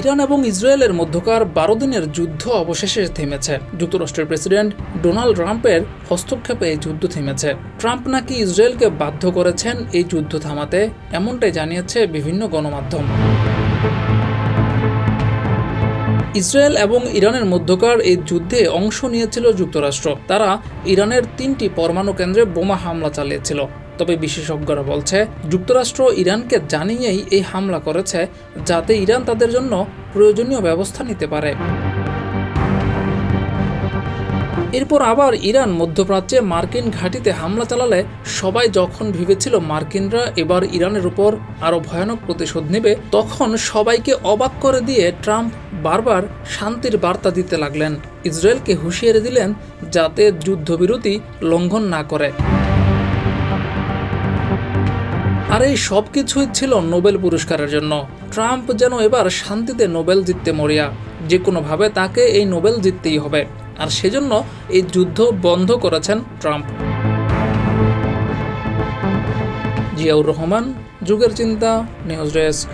Iran এবং ইসরায়েলের মধ্যকার বারো দিনের যুদ্ধ অবশেষে থেমেছে। যুক্তরাষ্ট্রের প্রেসিডেন্ট ডোনাল্ড ট্রাম্পের হস্তক্ষেপে এই যুদ্ধ থেমেছে। ট্রাম্প নাকি ইসরায়েলকে বাধ্য করেছেন এই যুদ্ধ থামাতে, এমনটাই জানিয়েছে বিভিন্ন গণমাধ্যম। ইসরায়েল এবং ইরানের মধ্যকার এই যুদ্ধে অংশ নিয়েছিল যুক্তরাষ্ট্র। তারা ইরানের তিনটি পরমাণু কেন্দ্রে বোমা হামলা চালিয়েছিল। তবে বিশেষজ্ঞরা বলছে, যুক্তরাষ্ট্র ইরানকে জানিয়েই এই হামলা করেছে, যাতে ইরান তাদের জন্য প্রয়োজনীয় ব্যবস্থা নিতে পারে। এরপর আবার ইরান মধ্যপ্রাচ্যে মার্কিন ঘাঁটিতে হামলা চালালে সবাই যখন ভেবেছিল মার্কিনরা এবার ইরানের উপর আরও ভয়ানক প্রতিশোধ নেবে, তখন সবাইকে অবাক করে দিয়ে ট্রাম্প বারবার শান্তির বার্তা দিতে লাগলেন। ইসরায়েলকে হুঁশিয়ারি দিলেন যাতে যুদ্ধবিরতি লঙ্ঘন না করে। আর এই সব কিছুই ছিল নোবেল পুরস্কারের জন্য। ট্রাম্প যেন এবার শান্তিতে নোবেল জিততে মরিয়া। যে কোনোভাবে তাকে এই নোবেল জিততেই হবে। আর সেজন্য এই যুদ্ধ বন্ধ করেছেন ট্রাম্প। জিয়াউর রহমান, যুগের চিন্তা, নিউজ ডেস্ক।